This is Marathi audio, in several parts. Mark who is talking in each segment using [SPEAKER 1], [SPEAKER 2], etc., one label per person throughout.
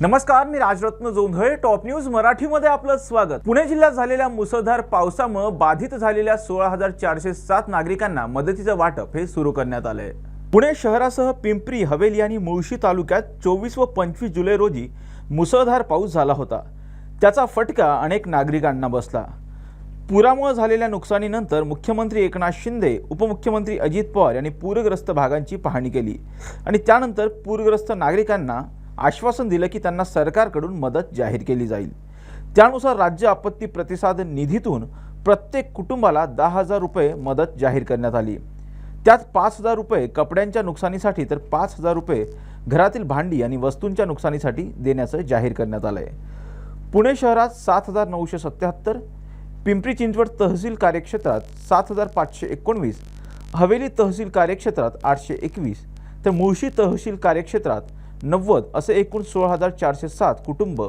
[SPEAKER 1] नमस्कार मी राजरत्न जोंधळे. टॉप न्यूज मराठीमध्ये आपलं स्वागत. पुणे जिल्ह्यात झालेल्या मुसळधार पावसामुळे बाधित झालेल्या सोळा हजार चारशे सात नागरिकांना मदतीचं वाटप हे सुरू करण्यात आलंय. पुणे शहरासह पिंपरी हवेली आणि मुळशी तालुक्यात चोवीस व पंचवीस जुलै रोजी मुसळधार पाऊस झाला होता. त्याचा फटका अनेक नागरिकांना बसला. पुरामुळे झालेल्या नुकसानीनंतर मुख्यमंत्री एकनाथ शिंदे उपमुख्यमंत्री अजित पवार यांनी पूरग्रस्त भागांची पाहणी केली आणि त्यानंतर पूरग्रस्त नागरिकांना आश्वासन दिलं की त्यांना सरकारकडून मदत जाहीर केली जाईल. त्यानुसार राज्य आपत्ती प्रतिसाद निधीतून प्रत्येक कुटुंबाला दहा हजार रुपये मदत जाहीर करण्यात आली. त्यात पाच हजार रुपये कपड्यांच्या नुकसानीसाठी तर पाच हजार रुपये घरातील भांडी आणि वस्तूंच्या नुकसानीसाठी देण्याचं जाहीर करण्यात आलं आहे पुणे शहरात सात हजार नऊशे सत्याहत्तर पिंपरी चिंचवड तहसील कार्यक्षेत्रात सात हजार पाचशे एकोणवीस हवेली तहसील कार्यक्षेत्रात आठशे एकवीस तर मुळशी तहसील कार्यक्षेत्रात नव्वद असे एकूण सोळा हजार चारशे सात कुटुंब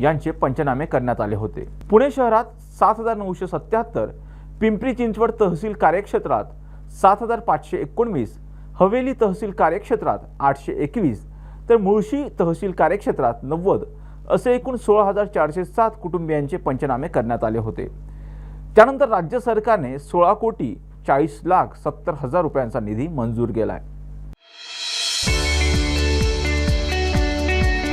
[SPEAKER 1] यांचे पंचनामे करण्यात आले होते. पुणे शहरात सात हजार नऊशे सत्याहत्तर पिंपरी चिंचवड तहसील कार्यक्षेत्रात सात हजार पाचशे एकोणवीस हवेली तहसील कार्यक्षेत्रात आठशे एकवीस तर मुळशी तहसील कार्यक्षेत्रात नव्वद असे एकूण सोळा हजार चारशे सात कुटुंबियांचे पंचनामे करण्यात आले होते. त्यानंतर राज्य सरकारने सोळा कोटी चाळीस लाख सत्तर हजार रुपयांचा निधी मंजूर केला आहे